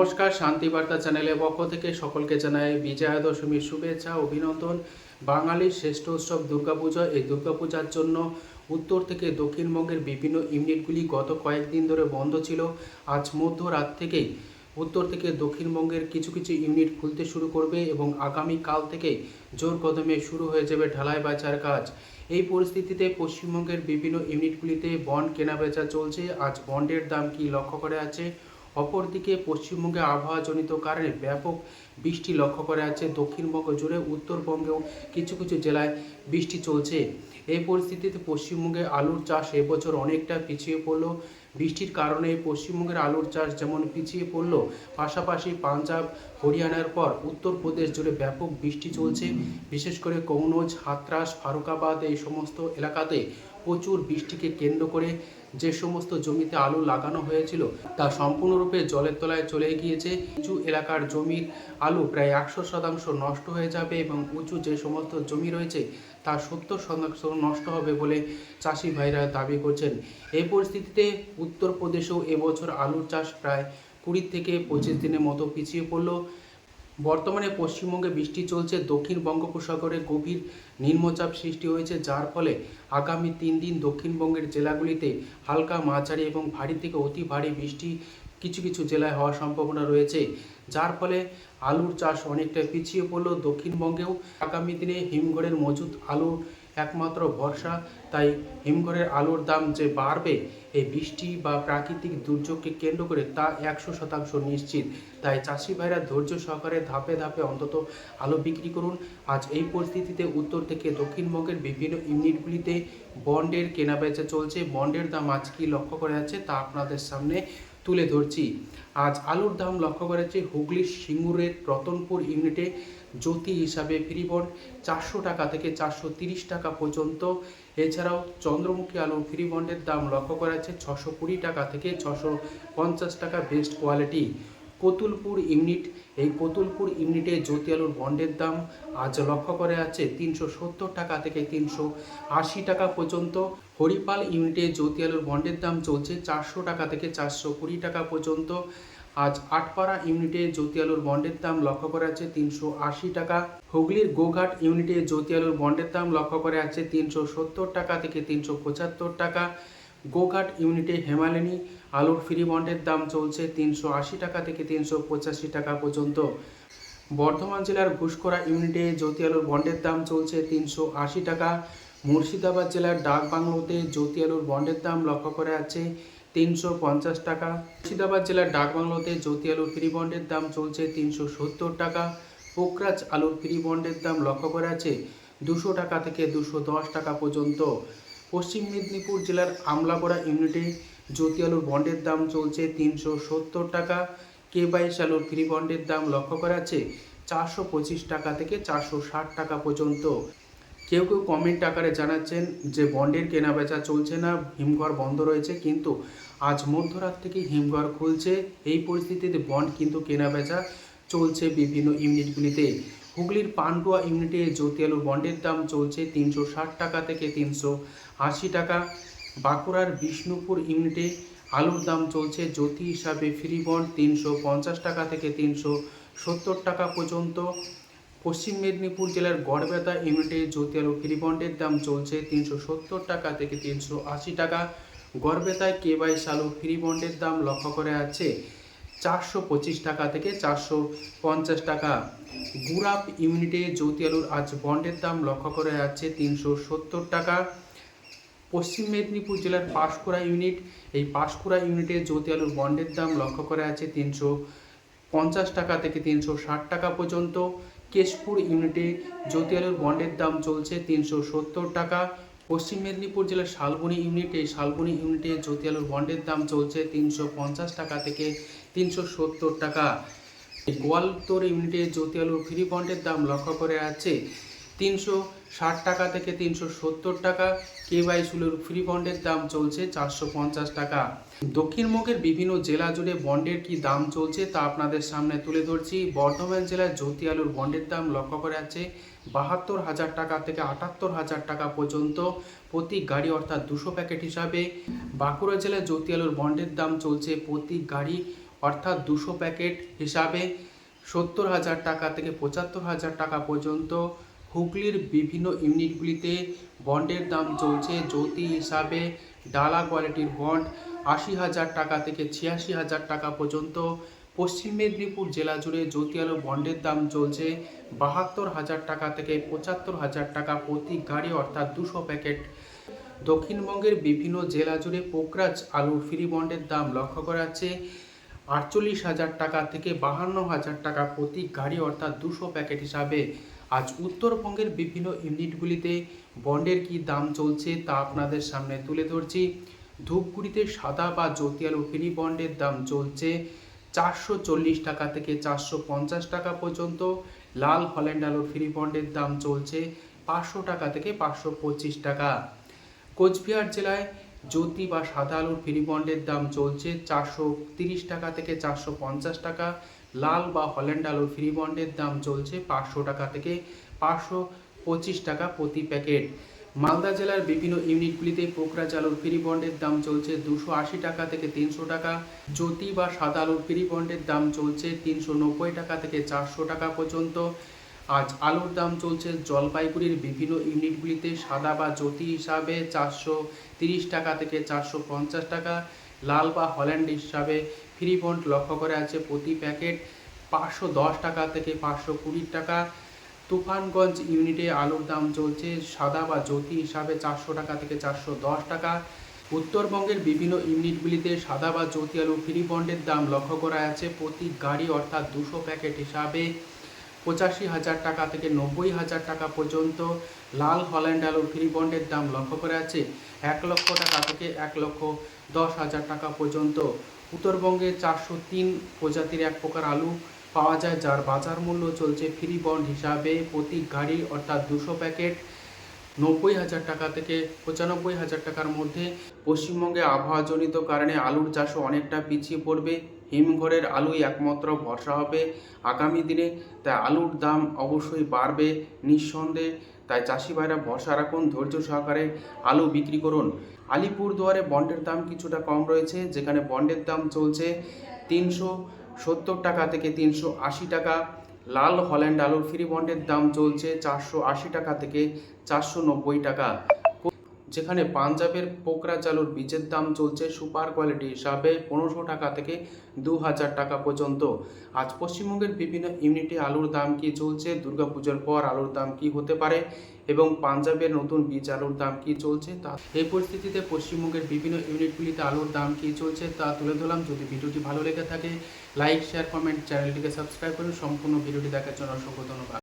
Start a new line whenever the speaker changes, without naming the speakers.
নমস্কার, শান্তিবার্তা চ্যানেলের পক্ষ থেকে সকলকে জানাই বিজয়া দশমীর শুভেচ্ছা, অভিনন্দন। বাঙালির শ্রেষ্ঠ উৎসব দুর্গাপূজা। এই দুর্গাপূজার জন্য উত্তর থেকে দক্ষিণবঙ্গের বিভিন্ন ইউনিটগুলি গত কয়েকদিন ধরে বন্ধ ছিল। আজ মধ্যরাত থেকেই উত্তর থেকে দক্ষিণবঙ্গের কিছু কিছু ইউনিট খুলতে শুরু করবে এবং আগামী কাল থেকে জোর কদমে শুরু হয়ে যাবে ঢালাই বাজার কাজ। এই পরিস্থিতিতে পশ্চিমবঙ্গের বিভিন্ন ইউনিটগুলিতে বন্ড কেনাবেচা চলছে। আজ বন্ডের দাম কি লক্ষ্য করে আছে অপরদিকে পশ্চিমবঙ্গে আবহাওয়াজনিত কারণে ব্যাপক বৃষ্টি লক্ষ্য করা যাচ্ছে। দক্ষিণবঙ্গ জুড়ে, উত্তরবঙ্গেও কিছু কিছু জেলায় বৃষ্টি চলছে। এই পরিস্থিতিতে পশ্চিমবঙ্গে আলুর চাষ এবছর অনেকটা পিছিয়ে পড়ল। বৃষ্টির কারণে পশ্চিমবঙ্গের আলুর চাষ যেমন পিছিয়ে পড়ল, পাশাপাশি পাঞ্জাব, হরিয়ানার পর উত্তরপ্রদেশ জুড়ে ব্যাপক বৃষ্টি চলছে। বিশেষ করে কৌনজ, হাতরাস, ফারুকাবাদ এই সমস্ত এলাকাতে প্রচুর বৃষ্টিকে কেন্দ্র করে যে সমস্ত জমিতে আলু লাগানো হয়েছিল, তা সম্পূর্ণরূপে জলের তলায় চলে গিয়েছে। উঁচু এলাকার জমির আলু প্রায় একশো শতাংশ নষ্ট হয়ে যাবে এবং উঁচু যে সমস্ত জমি রয়েছে, তা সত্তর শতাংশ নষ্ট হবে বলে চাষি ভাইরা দাবি করছেন। এই পরিস্থিতিতে উত্তরপ্রদেশেও এবছর আলুর চাষ প্রায় কুড়ি থেকে পঁচিশ দিনের মতো পিছিয়ে পড়ল। বর্তমানে পশ্চিমবঙ্গে বৃষ্টি চলছে, দক্ষিণ বঙ্গোপসাগরে গভীর নিম্নচাপ সৃষ্টি হয়েছে, যার ফলে আগামী তিন দিন দক্ষিণবঙ্গের জেলাগুলিতে হালকা মাঝারি এবং ভারী থেকে অতি ভারী বৃষ্টি কিছু কিছু জেলায় হওয়ার সম্ভাবনা রয়েছে, যার ফলে আলুর চাষ অনেকটা পিছিয়ে পড়লেও দক্ষিণবঙ্গেও। আগামী দিনে হিমঘরের মজুদ আলু একমাত্র ভরসা, তাই হিমঘরের আলুর দাম যে বাড়বে, এই বৃষ্টি বা প্রাকৃতিক দুর্যোগকে কেন্দ্র করে তা একশো শতাংশ নিশ্চিত। তাই চাষি ভাইরা ধৈর্য সহকারে ধাপে ধাপে অন্তত আলু বিক্রি করুন। আজ এই পরিস্থিতিতে উত্তর থেকে দক্ষিণবঙ্গের বিভিন্ন ইউনিটগুলিতে বন্ডের কেনাবেচা চলছে। বন্ডের দাম আজ কি লক্ষ্য করা যাচ্ছে তা আপনাদের সামনে তুলে ধরছি। আজ আলুর দাম লক্ষ্য করা করেছে হুগলির সিঙ্গুরের রতনপুর ইউনিটে। জ্যোতি হিসাবে ফ্রি বন্ড চারশো টাকা থেকে চারশো তিরিশ টাকা পর্যন্ত। এছাড়াও চন্দ্রমুখী আলুর ফ্রি বন্ডের দাম লক্ষ্য করা যাচ্ছে ছশো কুড়ি টাকা থেকে ছশো পঞ্চাশ টাকা বেস্ট কোয়ালিটি। কতুলপুর ইউনিট। এই কতুলপুর ইউনিটে জ্যোতি আলুর বন্ডের দাম আজ লক্ষ্য করে আছে তিনশো সত্তর টাকা থেকে তিনশো আশি টাকা পর্যন্ত। হরিপাল ইউনিটে জ্যোতি আলুর বন্ডের দাম চলছে চারশো টাকা থেকে চারশো কুড়ি টাকা পর্যন্ত। আজ আটপাড়া ইউনিটে জ্যোতি আলুর বন্ডের দাম লক্ষ্য করা আছে তিনশো আশি টাকা। হুগলির গোঘাট ইউনিটে জ্যোতি আলুর বন্ডের দাম লক্ষ্য করে আছে তিনশো সত্তর টাকা থেকে তিনশো পঁচাত্তর টাকা। গোঘাট ইউনিটে হেমালিনী আলুর ফ্রি বন্ডের দাম চলছে তিনশো আশি টাকা থেকে তিনশো পঁচাশি টাকা পর্যন্ত। বর্ধমান জেলার ঘুষকরা ইউনিটে জ্যোতি আলুর বন্ডের দাম চলছে তিনশো আশি টাকা। মুর্শিদাবাদ জেলার ডাক বাংলোতে জ্যোতি আলুর বন্ডের দাম লক্ষ্য করা আছে তিনশো পঞ্চাশ টাকা। মুর্শিদাবাদ জেলার ডাক বাংলোতে জ্যোতি আলুর ফ্রি বন্ডের দাম চলছে তিনশো সত্তর টাকা। পোকরাজ আলুর ফ্রি বন্ডের দাম লক্ষ্য করা আছে দুশো টাকা থেকে দুশো দশ টাকা পর্যন্ত। পশ্চিম মেদিনীপুর জেলার আমলাপড়া ইউনিটে জ্যোতি আলুর বন্ডের দাম চলছে তিনশো সত্তর টাকা। কে বাইশ আলুর ফ্রি বন্ডের দাম লক্ষ্য করা আছে চারশো পঁচিশ টাকা থেকে চারশো ষাট টাকা পর্যন্ত। কেউ কেউ কমেন্ট আকারে জানাচ্ছেন যে বন্ডের কেনাবেচা চলছে না, হিমঘর বন্ধ রয়েছে, কিন্তু আজ মধ্যরাত থেকে হিমঘর খুলছে। এই পরিস্থিতিতে বন্ড কিন্তু কেনাবেচা চলছে বিভিন্ন ইউনিটগুলিতে। হুগলির পান্ডুয়া ইউনিটে জ্যোতি আলুর বন্ডের দাম চলছে তিনশো ষাট টাকা থেকে তিনশো আশি টাকা। বাঁকুড়ার বিষ্ণুপুর ইউনিটে আলুর দাম চলছে জ্যোতি হিসাবে ফ্রি বন্ড তিনশো পঞ্চাশ টাকা থেকে তিনশো সত্তর টাকা পর্যন্ত। পশ্চিম মেদিনীপুর জেলার গড়বেতা ইউনিটে জ্যোতি আলু ফ্রি বন্ডের দাম চলছে তিনশো সত্তর টাকা থেকে তিনশো আশি টাকা। গড়বেতায় কে বাইশ আলু ফ্রি বন্ডের দাম লক্ষ্য করে আছে চারশো পঁচিশ টাকা থেকে চারশো পঞ্চাশ টাকা। গুরাপ ইউনিটে জ্যোতি আলুর আজ বন্ডের দাম লক্ষ্য করে যাচ্ছে তিনশো সত্তর টাকা। পশ্চিম মেদিনীপুর জেলার পাঁশকুড়া ইউনিট, এই পাঁশকুড়া ইউনিটে জ্যোতি আলুর বন্ডের দাম লক্ষ্য করে আছে তিনশো পঞ্চাশ টাকা থেকে তিনশো ষাট টাকা পর্যন্ত। কেশপুর ইউনিটে জ্যোতি আলুর বন্ডের দাম চলছে তিনশো সত্তর টাকা। পশ্চিম মেদিনীপুর জেলার শালবনী ইউনিটে শালবনি ইউনিটে জ্যোতি আলুর বন্ডের দাম চলছে তিনশো পঞ্চাশ টাকা থেকে তিনশো সত্তর টাকা। গোয়ালতোর ইউনিটে জ্যোতি আলুর ফ্রি বন্ডের দাম লক্ষ্য করে আছে তিনশো ষাট টাকা থেকে তিনশো সত্তর টাকা। কে বাই সুলুর ফ্রি বন্ডের দাম চলছে চারশো পঞ্চাশ টাকা। দক্ষিণবঙ্গের বিভিন্ন জেলা জুড়ে বন্ডের কি দাম চলছে তা আপনাদের সামনে তুলে ধরছি। বর্ধমান জেলার জ্যোতি আলুর বন্ডের দাম লক্ষ্য করে আছে বাহাত্তর হাজার টাকা থেকে আটাত্তর হাজার টাকা পর্যন্ত প্রতি গাড়ি অর্থাৎ দুশো প্যাকেট হিসাবে। বাঁকুড়া জেলার জ্যোতি আলুর বন্ডের দাম চলছে প্রতি গাড়ি অর্থাৎ দুশো প্যাকেট হিসাবে সত্তর হাজার টাকা থেকে পঁচাত্তর হাজার টাকা পর্যন্ত। হুগলির বিভিন্ন ইউনিটগুলিতে বন্ডের দাম চলছে। জ্যোতি হিসাবে ডালা কোয়ালিটির বন্ড আশি হাজার টাকা থেকে ছিয়াশি হাজার টাকা পর্যন্ত। পশ্চিম মেদিনীপুর জেলা জুড়ে জ্যোতি আলো বন্ডের দাম চলছে বাহাত্তর হাজার টাকা থেকে পঁচাত্তর হাজার টাকা প্রতি গাড়ি, অর্থাৎ দুশো প্যাকেট। দক্ষিণবঙ্গের বিভিন্ন জেলা জুড়ে পোকরাজ আলুর ফ্রি বন্ডের দাম লক্ষ্য করা যাচ্ছে। আটচল্লিশ হাজার টাকা থেকে বাহান্ন হাজার টাকা প্রতি গাড়ি অর্থাৎ দুশো প্যাকেট হিসাবে। আজ উত্তরবঙ্গের বিভিন্ন ইউনিটগুলিতে বন্ডের কি দাম চলছে তা আপনাদের সামনে তুলে ধরছি। ধূপগুড়িতে সাদা বা জ্যোতি আলু ফ্রি বন্ডের দাম চলছে চারশো চল্লিশ টাকা থেকে চারশো পঞ্চাশ টাকা পর্যন্ত। লাল হল্যান্ড আলুর ফ্রি বন্ডের দাম চলছে পাঁচশো টাকা থেকে পাঁচশো পঁচিশ টাকা। কোচবিহার জেলায় জ্যোতি বা সাদা আলুর ফ্রি বন্ডের দাম চলছে চারশো তিরিশ টাকা থেকে চারশো পঞ্চাশ টাকা। লাল বা হল্যান্ড আলুর ফ্রি বন্ডের দাম চলছে পাঁচশো টাকা থেকে পাঁচশো পঁচিশ টাকা প্রতি প্যাকেট। মালদা জেলার বিভিন্ন ইউনিটগুলিতে পোকরাজ আলুর ফ্রি বন্ডের দাম চলছে দুশো আশি টাকা থেকে তিনশো টাকা। জ্যোতি বা সাদা আলুর ফ্রি বন্ডের দাম চলছে তিনশো নব্বই টাকা থেকে চারশো টাকা পর্যন্ত। আজ আলুর দাম চলছে জলপাইগুড়ির বিভিন্ন ইউনিটগুলিতে সাদা বা জ্যোতি হিসাবে চারশো তিরিশ টাকা থেকে চারশো পঞ্চাশ টাকা, লাল বা হল্যান্ড হিসাবে ফ্রি বন্ড লক্ষ্য করে আছে প্রতি প্যাকেট পাঁচশো দশ টাকা থেকে পাঁচশো কুড়ি টাকা। তুফানগঞ্জ ইউনিটে আলুর দাম চলছে সাদা বা জ্যোতি হিসাবে চারশো টাকা থেকে চারশো দশ টাকা। উত্তরবঙ্গের বিভিন্ন ইউনিটগুলিতে সাদা বা জ্যোতি আলু ফ্রি বন্ডের দাম লক্ষ্য করা আছে প্রতি গাড়ি অর্থাৎ দুশো প্যাকেট হিসাবে। পঁচাশি হাজার টাকা থেকে নব্বই হাজার টাকা পর্যন্ত লাল হল্যান্ড আলুর ফ্রি বন্ডের দাম লক্ষ্য করা আছে এক লক্ষ টাকা থেকে এক লক্ষ দশ হাজার টাকা পর্যন্ত। উত্তরবঙ্গে চারশো তিন প্রজাতির এক প্রকার আলু পাওয়া যায়, যার বাজার মূল্য চলছে ফ্রি বন্ড হিসাবে প্রতি গাড়ি অর্থাৎ দুশো প্যাকেট নব্বই হাজার টাকা থেকে পঁচানব্বই হাজার টাকার মধ্যে। পশ্চিমবঙ্গে আবহাওয়াজনিত কারণে আলুর চাষও অনেকটা পিছিয়ে পড়বে। হিমঘরের আলুই একমাত্র ভরসা হবে আগামী দিনে। তাই আলুর দাম অবশ্যই বাড়বে নিঃসন্দেহে। তাই চাষি ভাইরা ভরসা রাখুন, ধৈর্য সহকারে আলু বিক্রি করুন। আলিপুরদুয়ারে বন্ডের দাম কিছুটা কম রয়েছে, যেখানে বন্ডের দাম চলছে তিনশো সত্তর টাকা থেকে তিনশো আশি টাকা। লাল হল্যান্ড আলুর ফ্রি বন্ডের দাম চলছে চারশো আশি টাকা থেকে চারশো নব্বই টাকা। যেখানে পাঞ্জাবের পোকরা চালুর বীজের দাম চলছে সুপার কোয়ালিটি হিসাবে পনেরোশো টাকা থেকে দু হাজার টাকা পর্যন্ত। আজ পশ্চিমবঙ্গের বিভিন্ন ইউনিটে আলুর দাম কি চলছে? দুর্গাপুজোর পর আলুর দাম কি হতে পারে? এবং পাঞ্জাবের নতুন বীজ আলুর দাম কি চলছে? তা এই পরিস্থিতিতে পশ্চিমবঙ্গের বিভিন্ন ইউনিটগুলিতে আলুর দাম কি চলছে তা তুলে ধরলাম। যদি ভিডিওটি ভালো লেগে থাকে, লাইক, শেয়ার, কমেন্ট, চ্যানেলটিকে সাবস্ক্রাইব করুন। সম্পূর্ণ ভিডিওটি দেখার জন্য অসংখ্য ধন্যবাদ।